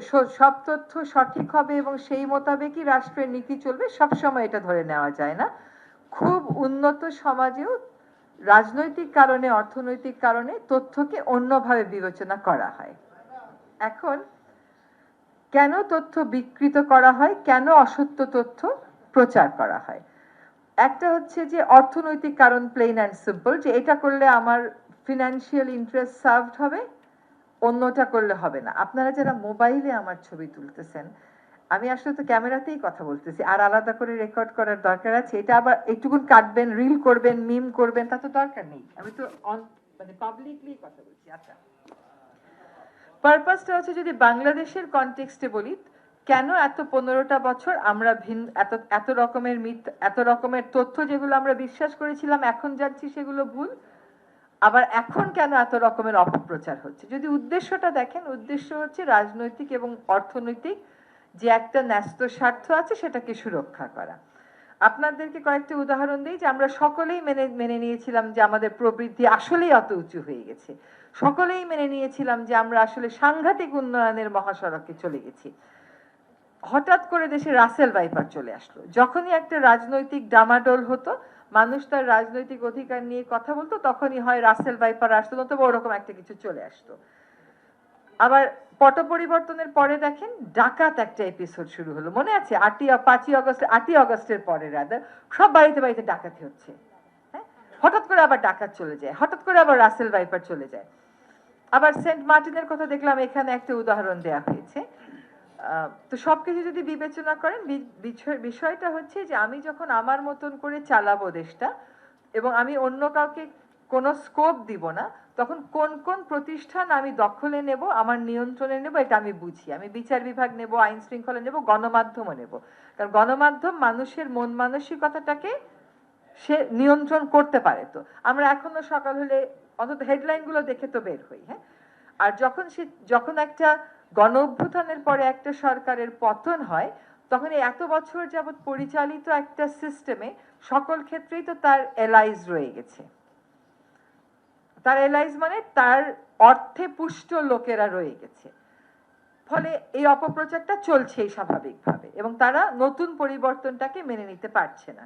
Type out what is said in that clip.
সব তথ্য সঠিক হবে এবং সেই মোতাবেকই রাষ্ট্রের নীতি চলবে সবসময় এটা ধরে নেওয়া যায় না। খুব উন্নত সমাজেও রাজনৈতিক কারণে, অর্থনৈতিক কারণে তথ্যকে অন্যভাবে বিবেচনা করা হয়। এখন কেন তথ্য বিকৃত করা হয়? কেন অসত্য তথ্য প্রচার করা হয়? একটা হচ্ছে যে, অর্থনৈতিক কারণ প্লেন অ্যান্ড সিম্পল যে এটা করলে আমার ফিনান্সিয়াল ইন্টারেস্ট সার্ভড হবে। অন্যটা করলে হবে না। আপনারা যারা মোবাইলে আমার ছবি তুলতেছেন, আমি আসলে তো ক্যামেরাতেই কথা বলতেছি, আর আলাদা করে রেকর্ড করার দরকার আছে। এটা আবার একটুকুন কাটবেন রিল করবেন মিম করবেন, তা তো দরকার নেই। আমি তো মানে পাবলিকলি কথা বলছি আচ্ছা। পারপাসটা হচ্ছে যদি বাংলাদেশের কনটেক্সটে বলি, কেন এত পনেরোটা বছর আমরা ভিন্ন এত এত রকমের মিথ এত রকমের তথ্য যেগুলো আমরা বিশ্বাস করেছিলাম, এখন জানছি সেগুলো ভুল? আবার এখন কেন এত রকমের অপপ্রচার হচ্ছে? যদি উদ্দেশ্যটা দেখেন, উদ্দেশ্য হচ্ছে রাজনৈতিক এবং অর্থনৈতিক যে একটা ন্যস্ত স্বার্থ আছে সেটাকে সুরক্ষা করা। আপনাদেরকে কয়েকটি উদাহরণ দিই যে আমরা সকলেই মেনে মেনে নিয়েছিলাম যে আমাদের প্রবৃদ্ধি আসলেই অত উঁচু হয়ে গেছে। সকলেই মেনে নিয়েছিলাম যে আমরা আসলে সাংঘাতিক উন্নয়নের মহাসড়কে চলে গেছি। হঠাৎ করে দেশে রাসেল ভাইপার চলে আসলো। যখনই একটা রাজনৈতিক ডামাডোল হতো মানুষ তার রাজনৈতিক অধিকার নিয়ে কথা বলতো, তখনই হয় রাসেল ভাইপার আসতো নতুবা ওরকম একটা কিছু চলে আসতো। আবার পট পরিবর্তনের পরে দেখেন ডাকাত একটা এপিসোড শুরু হলো। মনে আছে? আটই পাঁচই অগস্ট আটই অগস্টের পরে রাদার সব বাড়িতে বাড়িতে ডাকাতি হচ্ছে। হ্যাঁ? হঠাৎ করে আবার ডাকাত চলে যায়, হঠাৎ করে আবার রাসেল ভাইপার চলে যায়। আবার সেন্ট মার্টিনের কথা দেখলাম, এখানে একটা উদাহরণ দেয়া হয়েছে। আহ, সব কিছু যদি বিবেচনা করেন বিষয়টা হচ্ছে যে আমি যখন আমার মতন করে চালাবো দেশটা এবং আমি অন্য কাউকে কোনো স্কোপ দিব না তখন কোন কোন প্রতিষ্ঠান আমি দখলে নেব আমার নিয়ন্ত্রণে নেব এটা আমি বুঝি। আমি বিচার বিভাগ নেব আইন শৃঙ্খলা নেব গণমাধ্যমও নেব। কারণ গণমাধ্যম মানুষের মন মানসিকতাটাকে সে নিয়ন্ত্রণ করতে পারে তো। আমরা এখনও সকাল হলে অন্তত হেডলাইনগুলো দেখে তো বের হই হ্যাঁ? আর যখন সে যখন একটা গণ অভ্যুত্থানের পরে একটা সরকারের পতন হয়, তখন এত বছর যাবৎ পরিচালিত একটা সিস্টেমে সকল ক্ষেত্রেই তো তার এলাইজ রয়ে গেছে। তার এলাইজ মানে তার অর্থে পুষ্ট লোকেরা রয়ে গেছে। ফলে এই অপপ্রচারটা চলছেই স্বাভাবিকভাবে এবং তারা নতুন পরিবর্তনটাকে মেনে নিতে পারছে না।